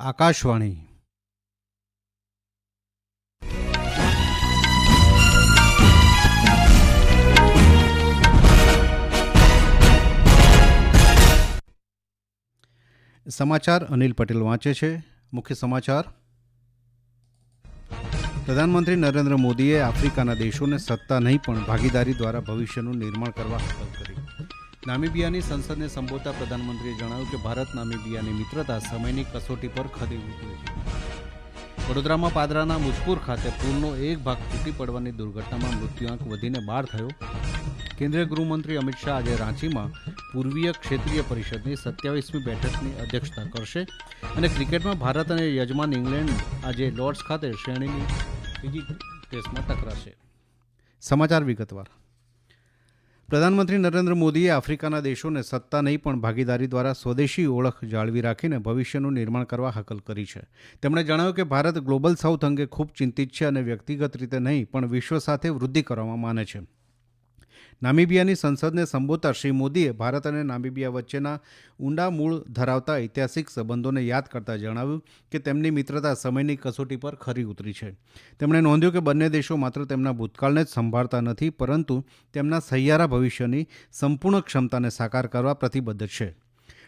આકાશવાણી. સમાચાર અનિલ પટેલ વાંચે છે. મુખ્ય સમાચાર. પ્રધાનમંત્રી નરેન્દ્ર મોદીએ આફ્રિકાના દેશોને સત્તા નહીં, પણ ભાગીદારી દ્વારા ભવિષ્યનું નિર્માણ કરવા હાકલ કરી. નામીબિયાની સંસદને સંબોધતા પ્રધાનમંત્રીએ જણાવ્યું કે ભારત નામિબિયાની મિત્રતા સમયની કસોટી પર ખદી ઉતરી છે. વડોદરામાં પાદરાના મુજપુર ખાતે પુલનો એક ભાગ તૂટી પડવાની દુર્ઘટનામાં મૃત્યુઆંક વધીને બાર થયો. કેન્દ્રીય ગૃહમંત્રી અમિત શાહ આજે રાંચીમાં પૂર્વીય ક્ષેત્રીય પરિષદની સત્યાવીસમી બેઠકની અધ્યક્ષતા કરશે અને ક્રિકેટમાં ભારત અને યજમાન ઇંગ્લેન્ડ આજે લોર્ડ્સ ખાતે શ્રેણીની બીજી ટેસ્ટમાં ટકરાશે. સમાચાર વિગતવાર. પ્રધાનમંત્રી નરેન્દ્ર મોદીએ આફ્રિકાના દેશોને સત્તા નહીં, પણ ભાગીદારી દ્વારા સ્વદેશી ઓળખ જાળવી રાખીને ભવિષ્યનું નિર્માણ કરવા હાકલ કરી છે. તેમણે જણાવ્યું કે ભારત ગ્લોબલ સાઉથ અંગે ખૂબ ચિંતિત છે અને વ્યક્તિગત રીતે નહીં, પણ વિશ્વ સાથે વૃદ્ધિ કરવામાં માને છે. નામીબિયાની સંસદને સંબોધતા શ્રી મોદીએ ભારત અને નામિબિયા વચ્ચેના ઊંડા મૂળ ધરાવતા ઐતિહાસિક સંબંધોને યાદ કરતા જણાવ્યું કે તેમની મિત્રતા સમયની કસોટી પર ખરી ઉતરી છે. તેમણે નોંધ્યું કે બંને દેશો માત્ર તેમના ભૂતકાળને જ સંભાળતા નથી, પરંતુ તેમના સહિયારા ભવિષ્યની સંપૂર્ણ ક્ષમતાને સાકાર કરવા પ્રતિબદ્ધ છે.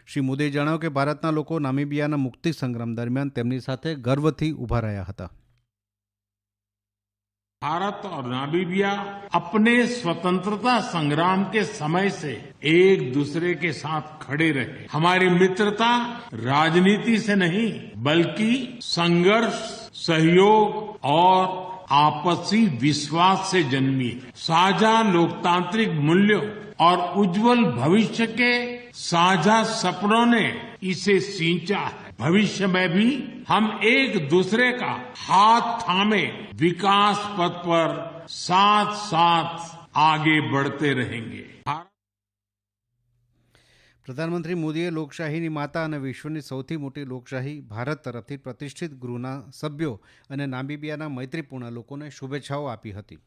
શ્રી મોદીએ જણાવ્યું કે ભારતના લોકો નામિબિયાના મુક્તિ સંગ્રામ દરમિયાન તેમની સાથે ગર્વથી ઊભા રહ્યા હતા. भारत और नामीबिया अपने स्वतंत्रता संग्राम के समय से एक दूसरे के साथ खड़े रहे। हमारी मित्रता राजनीति से नहीं, बल्कि संघर्ष, सहयोग और आपसी विश्वास से जन्मी। है साझा लोकतांत्रिक मूल्यों और उज्जवल भविष्य के साझा सपनों ने इसे सींचा है। भविष्य में भी हम एक दूसरे का हाथ थामे विकास पथ पर साथ साथ आगे बढ़ते रहेंगे પ્રધાનમંત્રી મોદીએ લોકશાહીની માતા અને વિશ્વની સૌથી મોટી લોકશાહી ભારત તરફથી પ્રતિષ્ઠિત ગૃહના સભ્યો અને નામીબિયાના મૈત્રીપૂર્ણ લોકોને શુભેચ્છાઓ આપી હતી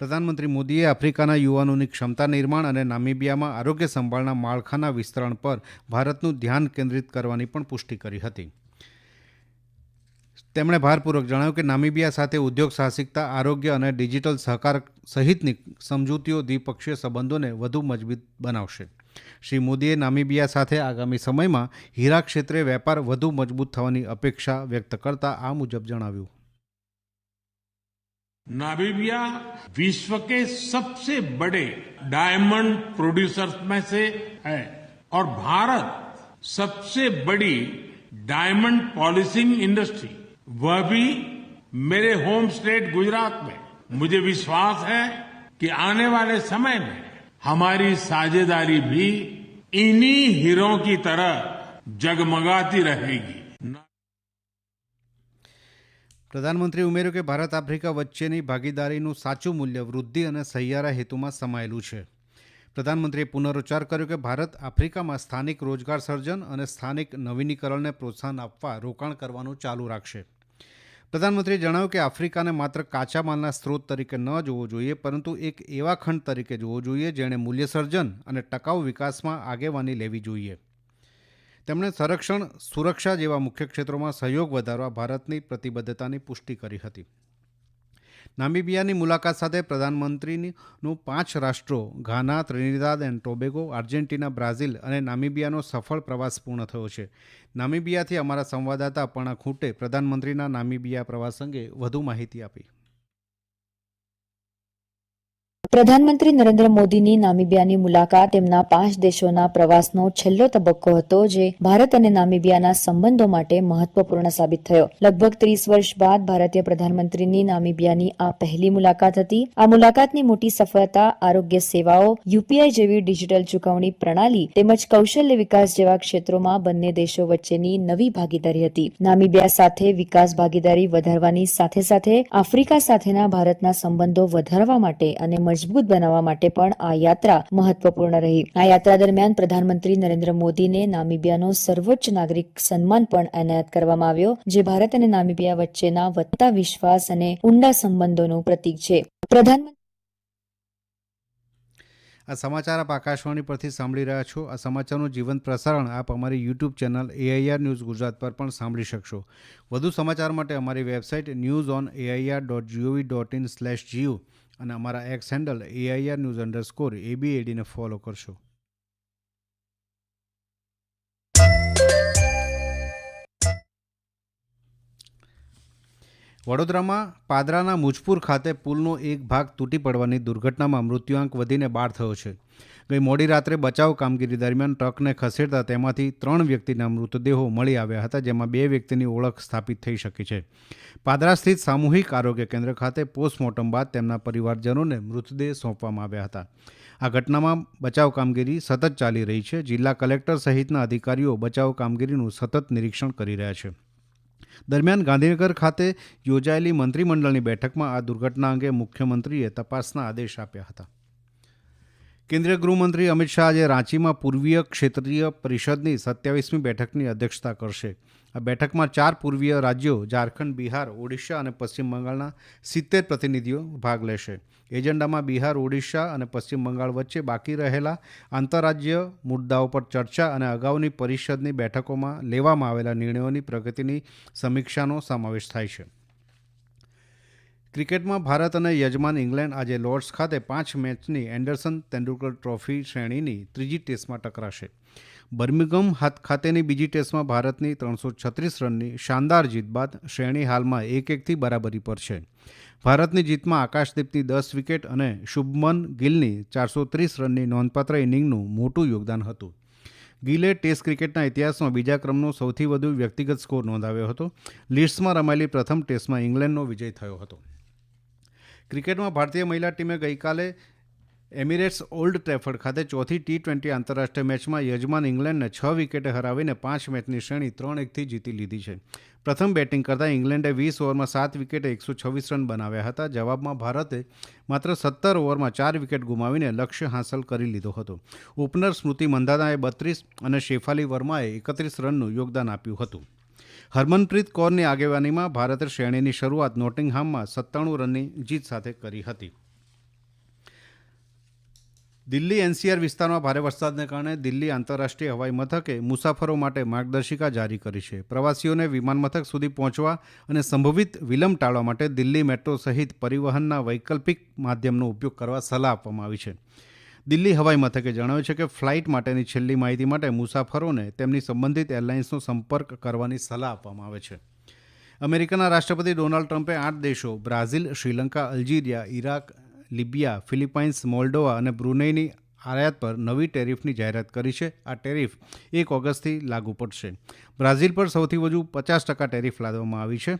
પ્રધાનમંત્રી મોદીએ આફ્રિકાના યુવાનોની ક્ષમતા નિર્માણ અને નામીબિયામાં આરોગ્ય સંભાળના માળખાના વિસ્તરણ પર ભારતનું ધ્યાન કેન્દ્રિત કરવાની પણ પુષ્ટિ કરી હતી તેમણે ભારપૂર્વક જણાવ્યું કે નામીબિયા સાથે ઉદ્યોગ સાહસિકતા આરોગ્ય અને ડિજિટલ સહકાર સહિતની સમજૂતીઓ દ્વિપક્ષીય સંબંધોને વધુ મજબૂત બનાવશે શ્રી મોદીએ નામીબિયા સાથે આગામી સમયમાં હીરા ક્ષેત્રે વેપાર વધુ મજબૂત થવાની અપેક્ષા વ્યક્ત કરતા આ મુજબ જણાવ્યું नामीबिया विश्व के सबसे बड़े डायमंड प्रोड्यूसर्स में से है और भारत सबसे बड़ी डायमंड पॉलिसिंग इंडस्ट्री वह भी मेरे होम स्टेट गुजरात में मुझे विश्वास है कि आने वाले समय में हमारी साझेदारी भी इन्हीं हीरों की तरह जगमगाती रहेगी પ્રધાનમંત્રીએ ઉમેર્યું કે ભારત આફ્રિકા વચ્ચેની ભાગીદારીનું સાચું મૂલ્ય વૃદ્ધિ અને સહિયારા હેતુમાં સમાયેલું છે પ્રધાનમંત્રીએ પુનરુચ્ચાર કર્યો કે ભારત આફ્રિકામાં સ્થાનિક રોજગાર સર્જન અને સ્થાનિક નવીનીકરણને પ્રોત્સાહન આપવા રોકાણ કરવાનું ચાલુ રાખશે પ્રધાનમંત્રીએ જણાવ્યું કે આફ્રિકાને માત્ર કાચા માલના સ્ત્રોત તરીકે ન જોવો જોઈએ, પરંતુ એક એવા ખંડ તરીકે જોવો જોઈએ જેણે મૂલ્ય સર્જન અને ટકાઉ વિકાસમાં આગેવાની લેવી જોઈએ. તેમણે સંરક્ષણ, સુરક્ષા જેવા મુખ્ય ક્ષેત્રોમાં સહયોગ વધારવા ભારતની પ્રતિબદ્ધતાની પુષ્ટિ કરી હતી. નામીબિયાની મુલાકાત સાથે પ્રધાનમંત્રીનું પાંચ રાષ્ટ્રો, Ghana, Trinidad and Tobago, Argentina, Brazil અને નામિબિયાનો સફળ પ્રવાસ પૂર્ણ થયો છે. નામિબિયાથી અમારા સંવાદદાતા અપર્ણા ખૂંટે પ્રધાનમંત્રીના નામિબિયા પ્રવાસ અંગે વધુ માહિતી આપી. પ્રધાનમંત્રી નરેન્દ્ર મોદીની નામિબિયાની મુલાકાત તેમના પાંચ દેશોના પ્રવાસનો છેલ્લો તબક્કો હતો, જે ભારત અને નામિબિયાના સંબંધો માટે મહત્વપૂર્ણ સાબિત થયો. લગભગ ત્રીસ વર્ષ બાદ ભારતીય પ્રધાનમંત્રીની નામિબિયાની આ પહેલી મુલાકાત હતી. આ મુલાકાતની મોટી સફળતા આરોગ્ય સેવાઓ, યુપીઆઈ જેવી ડિજિટલ ચુકવણી પ્રણાલી તેમજ કૌશલ્ય વિકાસ જેવા ક્ષેત્રોમાં બંને દેશો વચ્ચેની નવી ભાગીદારી હતી. નામિબિયા સાથે વિકાસ ભાગીદારી વધારવાની સાથે સાથે આફ્રિકા સાથેના ભારતના સંબંધો વધારવા માટે અને મજબૂત બનાવવા માટે પણ આ યાત્રા મહત્વપૂર્ણ રહી. આ યાત્રા દરમિયાન પ્રધાનમંત્રી નરેન્દ્ર મોદીને નામિબિયાનો સર્વોચ્ચ નાગરિક સન્માન પણ એનાયત કરવામાં આવ્યો, જે ભારત અને નામિબિયા વચ્ચેના વધતા વિશ્વાસ અને ઊંડા સંબંધોનું પ્રતીક છે. પ્રધાનમંત્રી આ સમાચાર આપ આકાશવાણી પરથી સાંભળી રહ્યા છો. આ સમાચારનું જીવંત પ્રસારણ આપ અમારી YouTube channel AIR news Gujarat પર પણ સાંભળી શકશો. વધુ સમાચાર માટે અમારી website news on AIR dot gov dot in slash GO અને અમારા X handle AIR news underscore એબીએડીને follow કરશો. વડોદરામાં પાદરાના મુજપુર ખાતે પુલનો એક ભાગ તૂટી પડવાની દુર્ઘટનામાં મૃત્યુઆંક વધીને બાર થયો છે. ગઈ મોડી રાત્રે બચાવ કામગીરી દરમિયાન ટ્રકને ખસેડતા તેમાંથી ત્રણ વ્યક્તિના મૃતદેહો મળી આવ્યા હતા, જેમાં બે વ્યક્તિની ઓળખ સ્થાપિત થઈ શકી છે. પાદરા સ્થિત સામૂહિક આરોગ્ય કેન્દ્ર ખાતે પોસ્ટમોર્ટમ બાદ તેમના પરિવારજનોને મૃતદેહ સોંપવામાં આવ્યા હતા. આ ઘટનામાં બચાવ કામગીરી સતત ચાલી રહી છે. જિલ્લા કલેક્ટર સહિતના અધિકારીઓ બચાવ કામગીરીનું સતત નિરીક્ષણ કરી રહ્યા છે. દરમિયાન ગાંધીનગર ખાતે યોજાયેલી મંત્રીમંડળની બેઠકમાં આ દુર્ઘટના અંગે મુખ્યમંત્રીએ તપાસના આદેશ આપ્યા હતા. કેન્દ્રીય ગૃહમંત્રી અમિત શાહ આજે રાંચીમાં પૂર્વીય ક્ષેત્રીય પરિષદની સત્યાવીસમી બેઠકની અધ્યક્ષતા કરશે. આ બેઠકમાં ચાર પૂર્વીય રાજ્યો, ઝારખંડ, બિહાર, ઓડિશા અને પશ્ચિમ બંગાળના સિત્તેર પ્રતિનિધિઓ ભાગ લેશે. એજન્ડામાં બિહાર, ઓડિશા અને પશ્ચિમ બંગાળ વચ્ચે બાકી રહેલા આંતરરાજ્ય મુદ્દાઓ પર ચર્ચા અને અગાઉની પરિષદની બેઠકોમાં લેવામાં આવેલા નિર્ણયોની પ્રગતિની સમીક્ષાનો સમાવેશ થાય છે. ક્રિકેટમાં ભારત અને યજમાન ઇંગ્લેન્ડ આજે લોર્ડ્સ ખાતે પાંચ મેચની એન્ડરસન તેંડુલકર ટ્રોફી શ્રેણીની ત્રીજી ટેસ્ટમાં ટકરાશે. બર્મિંગમ હાથ ખાતેની બીજી ટેસ્ટમાં ભારતની ત્રણસો છત્રીસ રનની શાનદાર જીત બાદ શ્રેણી હાલમાં એક એકથી બરાબરી પર છે. ભારતની જીતમાં આકાશદીપની દસ વિકેટ અને શુભમન ગિલની ચારસો ત્રીસ રનની નોંધપાત્ર ઇનિંગનું મોટું યોગદાન હતું. ગિલે ટેસ્ટ ક્રિકેટના ઇતિહાસમાં બીજા ક્રમનો સૌથી વધુ વ્યક્તિગત સ્કોર નોંધાવ્યો હતો. લીડ્સમાં રમાયેલી પ્રથમ ટેસ્ટમાં ઇંગ્લેન્ડનો વિજય થયો હતો. ક્રિકેટમાં ભારતીય મહિલા ટીમે ગઈકાલે એમિરેટ્સ ઓલ્ડ ટ્રેફર્ડ ખાતે ચોથી ટી ટ્વેન્ટી આંતરરાષ્ટ્રીય મેચમાં યજમાન ઇંગ્લેન્ડને છ વિકેટે હરાવીને પાંચ મેચની શ્રેણી ત્રણ એકથી જીતી લીધી છે. પ્રથમ બેટિંગ કરતાં ઇંગ્લેન્ડે વીસ ઓવરમાં સાત વિકેટે એકસો છવ્વીસ રન બનાવ્યા હતા. જવાબમાં ભારતે માત્ર સત્તર ઓવરમાં ચાર વિકેટ ગુમાવીને લક્ષ્ય હાંસલ કરી લીધો હતો. ઓપનર સ્મૃતિ મંધાનાએ બત્રીસ અને શેફાલી વર્માએ એકત્રીસ રનનું યોગદાન આપ્યું હતું. હરમનપ્રીત કૌરની આગેવાનીમાં ભારતે શ્રેણીની શરૂઆત નોટિંગહામમાં સત્તાણું રનની જીત સાથે કરી હતી. દિલ્હી એનસીઆર વિસ્તારમાં ભારે વરસાદને કારણે દિલ્હી આંતરરાષ્ટ્રીય હવાઈ મથકે મુસાફરો માટે માર્ગદર્શિકા જારી કરી છે. પ્રવાસીઓને વિમાન મથક સુધી પહોંચવા અને સંભવિત વિલંબ ટાળવા માટે દિલ્હી મેટ્રો સહિત પરિવહનના વૈકલ્પિક માધ્યમનો ઉપયોગ કરવા સલાહ આપવામાં આવી છે. દિલ્હી હવાઈ મથકે જણાવ્યું છે કે ફ્લાઇટ માટેની છેલ્લી માહિતી માટે મુસાફરોને તેમની સંબંધિત એરલાઇન્સનો સંપર્ક કરવાની સલાહ આપવામાં આવે છે. અમેરિકાના રાષ્ટ્રપતિ ડોનાલ્ડ ટ્રમ્પે આઠ દેશો, Brazil, Sri Lanka, Algeria, Iraq Libya, Philippines, Moldova અને બ્રુનેઈની આયાત પર નવી ટેરિફની જાહેરાત કરી છે. આ ટેરિફ એક ઓગસ્ટથી લાગુ પડશે. બ્રાઝિલ પર સૌથી વધુ પચાસ ટકા ટેરિફ લાદવામાં આવી છે.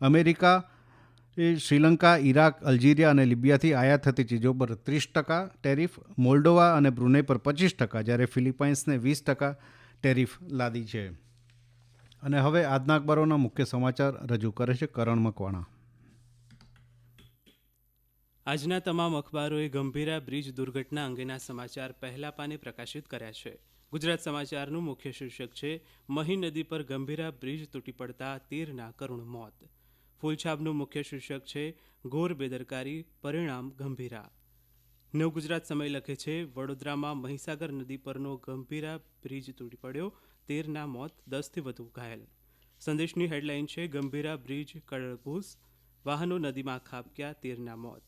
અમેરિકા, એ શ્રીલંકા, ઇરાક, અલ્જીરિયા અને લિબિયાથી આયાત થતી ચીજો પર ત્રીસ ટકા ટેરિફ, મોલ્ડોવા અને બ્રુને પર પચીસ ટકા, જ્યારે ફિલિપાઇન્સને વીસ ટકા ટેરિફ લાદી છે. અને હવે આજના અખબારોના મુખ્ય સમાચાર રજૂ કરે છે કરણ મકવાણા. આજના તમામ અખબારોએ ગંભીરા બ્રિજ દુર્ઘટના અંગેના સમાચાર પહેલા પાને પ્રકાશિત કર્યા છે. ગુજરાત સમાચારનું મુખ્ય શીર્ષક છે, મહી નદી પર ગંભીરા બ્રિજ તૂટી પડતા તેરના કરુણ મોત. ફૂલછાબનું મુખ્ય શીર્ષક છે, ઘોર બેદરકારી, પરિણામ ગંભીરા. નવ ગુજરાત સમય લખે છે, વડોદરામાં મહીસાગર નદી પરનો ગંભીરા બ્રિજ તૂટી પડ્યો, તેરના મોત દસથી વધુ ઘાયલ. સંદેશની હેડલાઇન છે, ગંભીરા બ્રિજ કડળભૂસ વાહનો નદીમાં ખાબક્યા, તેરના મોત.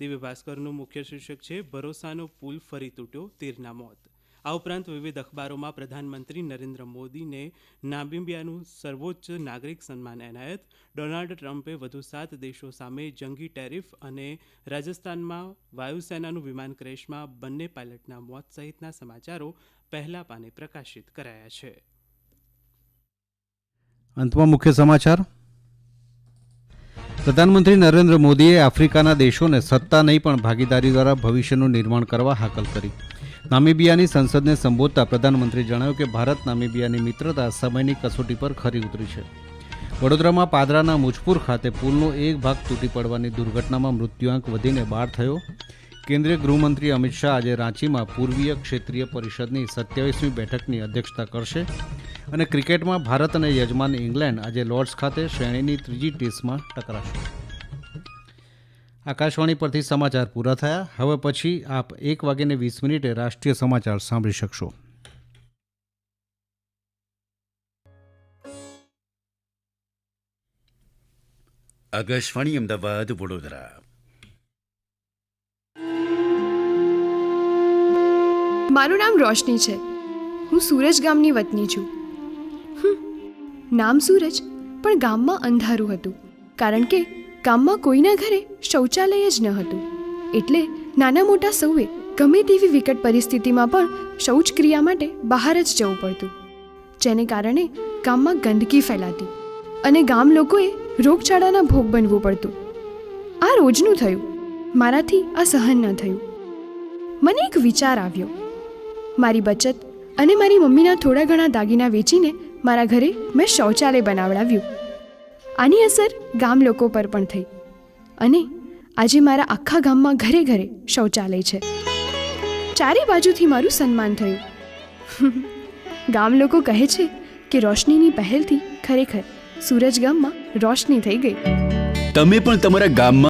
દિવ્ય ભાસ્કરનું મુખ્ય શીર્ષક છે, ભરોસાનો પુલ ફરી તૂટ્યો તીરના મોત. આ ઉપરાંત વિવિધ અખબારોમાં પ્રધાનમંત્રી નરેન્દ્ર મોદીને નામિબિયાનું સર્વોચ્ચ નાગરિક સન્માન એનાયત, ડોનાલ્ડ ટ્રમ્પે વધુ સાત દેશો સામે જંગી ટેરિફ અને રાજસ્થાનમાં વાયુસેનાનું વિમાન ક્રેશમાં બંને પાયલટના મોત સહિતના સમાચારો પહેલા પાને પ્રકાશિત કરાયા છે. અંતમાં મુખ્ય સમાચાર. પ્રધાનમંત્રી નરેન્દ્ર મોદીએ આફ્રિકાના દેશોને સત્તા નહીં, પણ ભાગીદારી દ્વારા ભવિષ્યનું નિર્માણ કરવા હાકલ કરી. નામિબિયાની સંસદને સંબોધતા પ્રધાનમંત્રી જણાવ્યું કે ભારત નામિબિયાની મિત્રતા સમયની કસોટી પર ખરી ઉતરી છે. વડોદરામાં પાદરાના મુજપુર ખાતે પુલનો એક ભાગ તૂટી પડવાની દુર્ઘટનામાં મૃત્યુઆંક વધીને બાર થયો. કેન્દ્રીય ગૃહમંત્રી અમિત શાહ આજે રાંચીમાં પૂર્વીય ક્ષેત્રીય પરિષદની સત્યાવીસમી બેઠકની અધ્યક્ષતા કરશે. અને ક્રિકેટમાં ભારત અને યજમાન ઇંગ્લેન્ડ આજે લોર્ડ્સ ખાતે શ્રેણીની ત્રીજી ટેસ્ટમાં ટકરાશે. આકાશવાણી પરથી સમાચાર પૂરા થયા. હવે પછી આપ એક વાગ્યાને વીસ મિનિટે રાષ્ટ્રીય સમાચાર સાંભળી શકશો. આકાશવાણી અમદાવાદ વડોદરા. મારું નામ રોશની છે. હું સુરજ ગામની વતની છું. નામ સૂરજ પણ ગામમાં અંધારું હતું. કારણ કે ગામમાં કોઈના ઘરે શૌચાલય જ ન હતું. એટલે નાના મોટા સૌએ ગમે તેવી વિકટ પરિસ્થિતિમાં પણ શૌચક્રિયા માટે બહાર જ જવું પડતું. જેને કારણે ગામમાં ગંદકી ફેલાતી અને ગામ લોકોએ રોગચાળાના ભોગ બનવું પડતું. આ રોજનું થયું. મારાથી આ સહન ન થયું. મને એક વિચાર આવ્યો. મારી બચત અને મારી મમ્મીના થોડા ઘણા દાગીના વેચીને મારા ઘરે મેં શૌચાલય બનાવડાવ્યું. આની અસર ગામ લોકો પર પણ થઈ. અને આજે મારા આખા ગામમાં ઘરે ઘરે શૌચાલય છે. ચારે બાજુથી મારું સન્માન થયું. ગામ લોકો કહે છે કે રોશનીની પહેલથી ખરેખર સૂરજ ગામમાં રોશની થઈ ગઈ. તમે પણ તમારા ગામમાં